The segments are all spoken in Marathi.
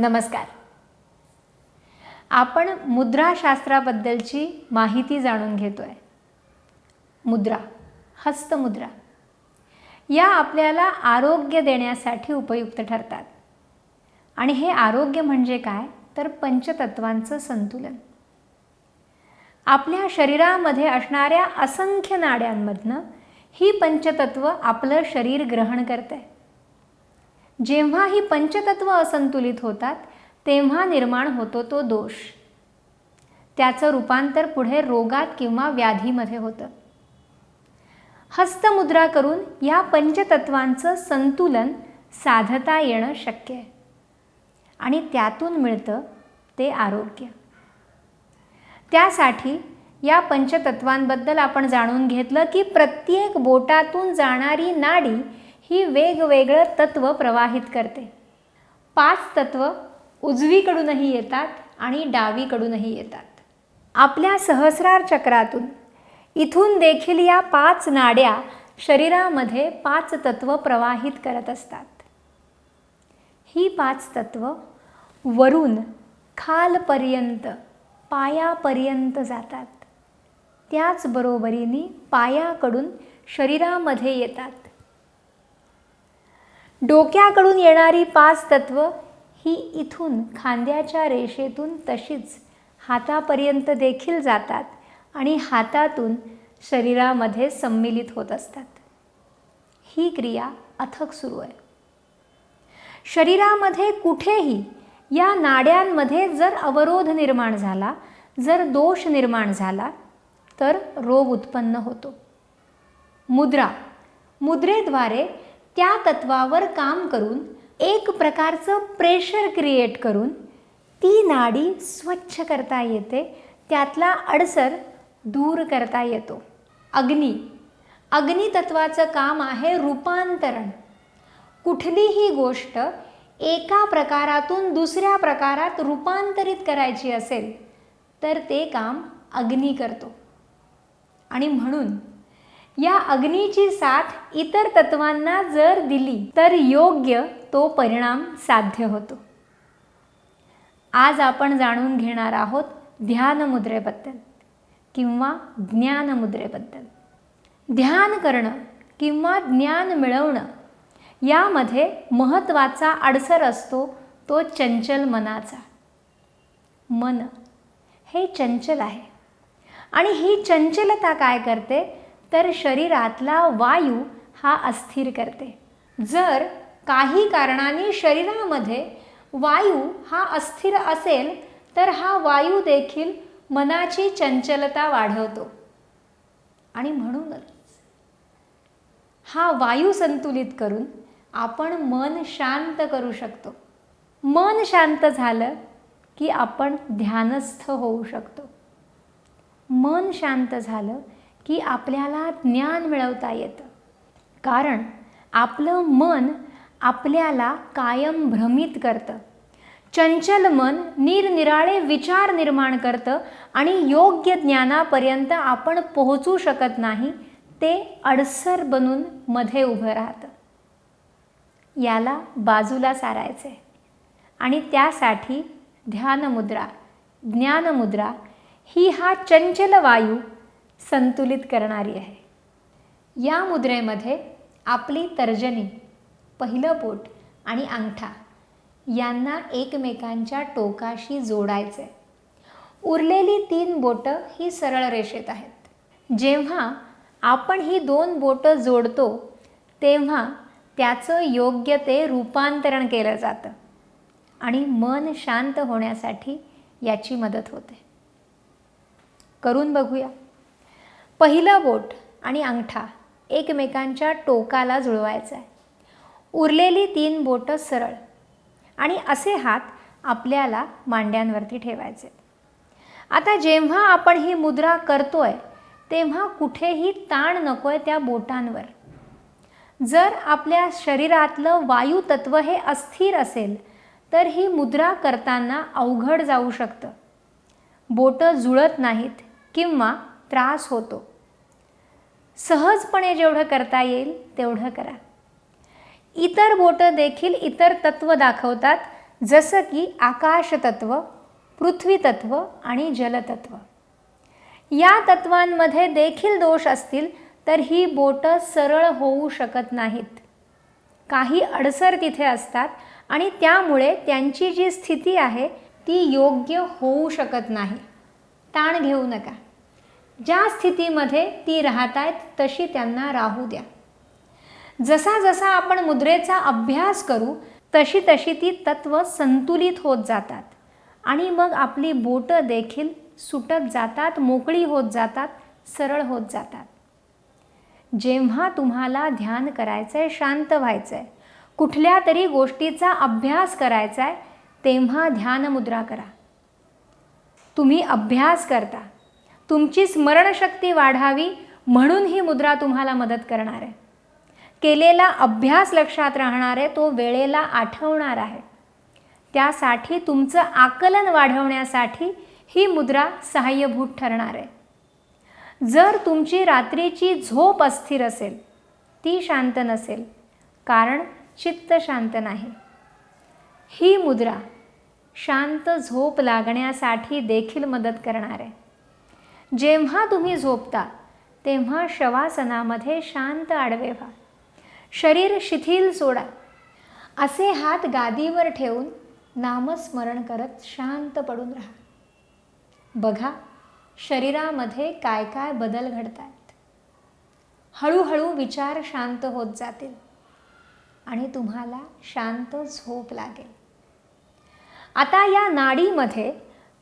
नमस्कार. आपण मुद्राशास्त्राबद्दलची माहिती जाणून घेतोय. मुद्रा हस्तमुद्रा या आपल्याला आरोग्य देण्यासाठी उपयुक्त ठरतात. आणि हे आरोग्य म्हणजे काय? तर पंचतत्वांचं संतुलन. आपल्या शरीरामध्ये असणाऱ्या असंख्य नाड्यांमधनं ही पंचतत्व आपलं शरीर ग्रहण करते जेव्हा ही पंचतत्व असंतुलित होतात तेव्हा निर्माण होतो तो दोष. त्याचं रूपांतर पुढे रोगात किंवा व्याधीमध्ये होतं. हस्तमुद्रा करून या पंचतत्वांचं संतुलन साधता येणं शक्य आहे. आणि त्यातून मिळतं ते आरोग्य. त्यासाठी या पंचतत्वांबद्दल आपण जाणून घेतलं की प्रत्येक बोटातून जाणारी नाडी ही वेगवेगळं तत्व प्रवाहित करते. पाच तत्व उजवीकडूनही येतात आणि डावीकडूनही येतात. आपल्या सहस्रार चक्रातून इथून देखील या पाच नाड्या शरीरामध्ये पाच तत्व प्रवाहित करत असतात. ही पाच तत्व वरून खालपर्यंत पायापर्यंत जातात. त्याचबरोबरीने पायाकडून शरीरामध्ये येतात. डोक्याकडून येणारी पाच तत्व ही इथून खांद्याच्या रेषेतून तशीच हातापर्यंत देखील जातात आणि हातातून शरीरामध्ये संमिलित होत असतात. ही क्रिया अथक सुरू आहे. शरीरामध्ये कुठेही या नाड्यांमध्ये जर अवरोध निर्माण झाला जर दोष निर्माण झाला तर रोग उत्पन्न होतो. मुद्रा मुद्रेद्वारे त्या तत्वावर काम करून एक प्रकारचं प्रेशर क्रिएट करून ती नाडी स्वच्छ करता येते त्यातला अडसर दूर करता येतो. अग्नी. अग्नितत्वाचं काम आहे रूपांतरण. कुठलीही गोष्ट एका प्रकारातून दुसऱ्या प्रकारात रूपांतरित करायची असेल तर ते काम अग्नी करतो. आणि म्हणून या अग्नीची साथ इतर तत्वांना जर दिली तर योग्य तो परिणाम साध्य होतो. आज आपण जाणून घेणार आहोत ध्यानमुद्रेबद्दल किंवा ज्ञानमुद्रेबद्दल ध्यान करणं किंवा ज्ञान मिळवणं यामध्ये महत्त्वाचा अडसर असतो तो चंचल मनाचा. मन हे चंचल आहे. आणि ही चंचलता काय करते? तर शरीरातला वायू हा अस्थिर करते. जर काही कारणाने शरीरामध्ये वायू हा अस्थिर असेल तर हा वायू देखील मनाची चंचलता वाढवतो. आणि म्हणूनच हा वायू संतुलित करून आपण मन शांत करू शकतो. मन शांत झालं की आपण ध्यानस्थ होऊ शकतो. मन शांत झालं की आपल्याला ज्ञान मिळवता येतं. कारण आपलं मन आपल्याला कायम भ्रमित करतं. चंचल मन निरनिराळे विचार निर्माण करतं आणि योग्य ज्ञानापर्यंत आपण पोहोचू शकत नाही ते अडसर बनून मध्ये उभं राहतं. याला बाजूला सारायचे आणि त्यासाठी ध्यानमुद्रा ज्ञानमुद्रा ही हा चंचल वायू संतुलित करणारी आहे. या मुद्रेमध्ये आपली तर्जनी पहिलं बोट आणि अंगठा यांना एकमेकांच्या टोकाशी जोडायचे. उरलेली तीन बोटं ही सरळ रेषेत आहेत. जेव्हा आपण ही दोन बोटं जोडतो तेव्हा त्याचं योग्य ते रूपांतरण केलं जातं आणि मन शांत होण्यासाठी याची मदत होते. करून बघूया. पहिलं बोट आणि अंगठा एकमेकांच्या टोकाला जुळवायचं आहे. उरलेली तीन बोटं सरळ आणि असे हात आपल्याला मांड्यांवरती ठेवायचे आता जेव्हा आपण ही मुद्रा करतोय तेव्हा कुठेही ताण नकोय त्या बोटांवर. जर आपल्या शरीरातलं वायुतत्व हे अस्थिर असेल तर ही मुद्रा करताना अवघड जाऊ शकतं. बोटं जुळत नाहीत किंवा त्रास होतो. सहजपणे जेवढं करता येईल तेवढं करा. इतर बोटं देखील इतर तत्व दाखवतात जसं की आकाशतत्व पृथ्वीतत्व आणि जलतत्व. या तत्वांमध्ये देखील दोष असतील तर ही बोटं सरळ होऊ शकत नाहीत. काही अडसर तिथे असतात आणि त्यामुळे त्यांची जी स्थिती आहे ती योग्य होऊ शकत नाही. ताण घेऊ नका. ज्या स्थितीमध्ये ती राहत आहेत तशी त्यांना राहू द्या. जसा जसा आपण मुद्रेचा अभ्यास करू तशी तशी ती तत्व संतुलित होत जातात. आणि मग आपली बोटं देखील सुटत जातात मोकळी होत जातात सरळ होत जातात. जेव्हा तुम्हाला ध्यान करायचं आहे शांत व्हायचं आहे कुठल्या तरी गोष्टीचा अभ्यास करायचा आहे तेव्हा ध्यानमुद्रा करा. तुम्ही अभ्यास करता. तुमची स्मरणशक्ती वाढावी म्हणून ही मुद्रा तुम्हाला मदत करणार आहे. केलेला अभ्यास लक्षात राहणार आहे तो वेळेला आठवणार आहे. त्यासाठी तुमचं आकलन वाढवण्यासाठी ही मुद्रा सहाय्यभूत ठरणार आहे. जर तुमची रात्रीची झोप अस्थिर असेल ती शांत नसेल कारण चित्त शांत नाही. ही मुद्रा शांत झोप लागण्यासाठी देखील मदत करणार आहे. जेव्हा तुम्ही झोपता तेव्हा शवासनामध्ये शांत आडवे व्हा शरीर शिथिल सोडा. असे हात गादीवर ठेवून नामस्मरण करत शांत पडून राहा. बघा शरीरामध्ये काय काय बदल घडत आहेत हळूहळू विचार शांत होत जातील आणि तुम्हाला शांत झोप लागेल. आता या नाडीमध्ये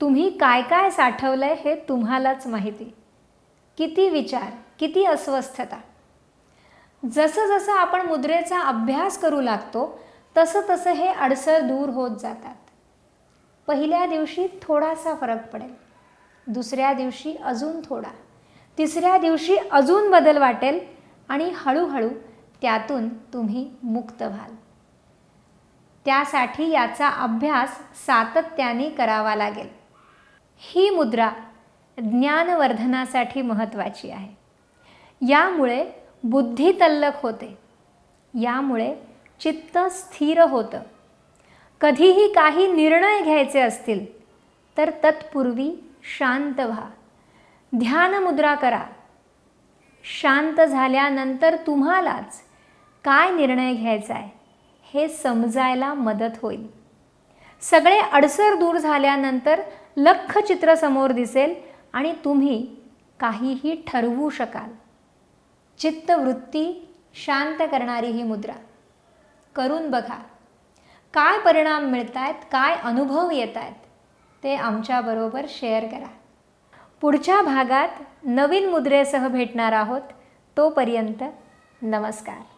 तुम्ही काय काय साठवलं आहे हे तुम्हालाच माहिती. किती विचार किती अस्वस्थता. जसं जसं आपण मुद्रेचा अभ्यास करू लागतो तसं तसं हे अडसर दूर होत जातात. पहिल्या दिवशी थोडासा फरक पडेल. दुसऱ्या दिवशी अजून थोडा. तिसऱ्या दिवशी अजून बदल वाटेल आणि हळूहळू त्यातून तुम्ही मुक्त व्हाल. त्यासाठी याचा अभ्यास सातत्याने करावा लागेल. ही मुद्रा ज्ञानवर्धनासाठी महत्त्वाची आहे. यामुळे बुद्धी तल्लक होते. यामुळे चित्त स्थिर होतं. कधीही काही निर्णय घ्यायचे असतील तर तत्पूर्वी शांत व्हा. ध्यानमुद्रा करा. शांत झाल्यानंतर तुम्हालाच काय निर्णय घ्यायचा आहे हे समजायला मदत होईल. सगळे अडसर दूर झाल्यानंतर लख चित्र समोर दिसेल आणि तुम्ही काहीही ठरवू शकाल. चित्तवृत्ती शांत करणारी ही मुद्रा. करून बघा. काय परिणाम मिळत आहेत काय अनुभव येत आहेत ते आमच्याबरोबर शेअर करा. पुढच्या भागात नवीन मुद्रेसह भेटणार आहोत. तोपर्यंत नमस्कार.